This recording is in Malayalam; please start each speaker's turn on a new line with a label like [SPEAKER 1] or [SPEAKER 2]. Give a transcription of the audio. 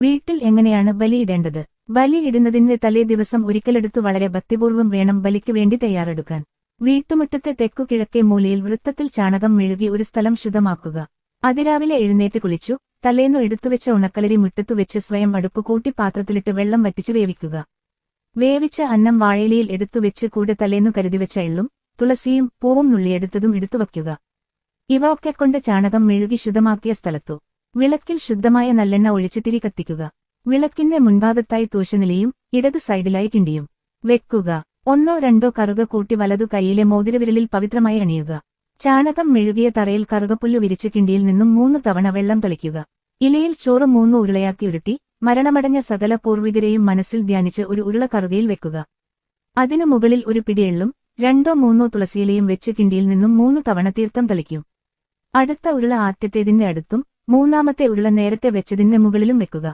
[SPEAKER 1] വീട്ടിൽ എങ്ങനെയാണ് ബലിയിടേണ്ടത്? ബലിയിടുന്നതിന്റെ തലേ ദിവസം ഒരിക്കലെടുത്തു വളരെ ഭക്തിപൂർവം വേണം ബലിക്ക് വേണ്ടി തയ്യാറെടുക്കാൻ. വീട്ടുമുറ്റത്തെ തെക്കു കിഴക്കേ മൂലയിൽ വൃത്തത്തിൽ ചാണകം മെഴുകി ഒരു സ്ഥലം ശുദ്ധമാക്കുക. അതിരാവിലെ എഴുന്നേറ്റ് കുളിച്ചു തലേന്നു എടുത്തുവെച്ച ഉണക്കലരി മുറ്റത്തു വെച്ച് സ്വയം അടുപ്പ് കൂട്ടി പാത്രത്തിലിട്ട് വെള്ളം വറ്റിച്ചു വേവിക്കുക. വേവിച്ച അന്നം വാഴയിലയിൽ എടുത്തുവെച്ച് കൂടെ തലേന്നു കരുതിവെച്ച എള്ളും തുളസിയും പൂവും നുള്ളിയെടുത്തതും എടുത്തുവയ്ക്കുക ഇവ ഒക്കെ കൊണ്ട് ചാണകം മെഴുകി ശുദ്ധമാക്കിയ സ്ഥലത്തു. വിളക്കിൽ ശുദ്ധമായ നല്ലെണ്ണ ഒഴിച്ചുതിരി കത്തിക്കുക. വിളക്കിന്റെ മുൻഭാഗത്തായി തൂശനിലയും ഇടത് സൈഡിലായി കിണ്ടിയും. വെക്കുക. ഒന്നോ രണ്ടോ കറുക കൂട്ടി വലതു കൈയിലെ മോതിരവിരലിൽ പവിത്രമായി അണിയുക. ചാണകം മെഴുകിയ തറയിൽ കറുകപ്പുല്ലു വിരിച്ച് കിണ്ടിയിൽ നിന്നും മൂന്ന് തവണ വെള്ളം തളിക്കുക. ഇലയിൽ ചോറ് മൂന്ന് ഉരുളയാക്കി ഉരുട്ടി മരണമടഞ്ഞ സകല പൂർവികരെയും മനസ്സിൽ ധ്യാനിച്ച് ഒരു ഉരുള കറുകയിൽ വെക്കുക. അതിനു മുകളിൽ ഒരു പിടിയെള്ളും രണ്ടോ മൂന്നോ തുളസിയിലയും വെച്ച് കിണ്ടിയിൽ നിന്നും മൂന്ന് തവണ തീർത്ഥം തളിക്കും. അടുത്ത ഉരുള ആദ്യത്തേതിന്റെ അടുത്തും മൂന്നാമത്തെ ഉരുള നേരത്തെ വെച്ചതിന്റെ മുകളിലും വെക്കുക.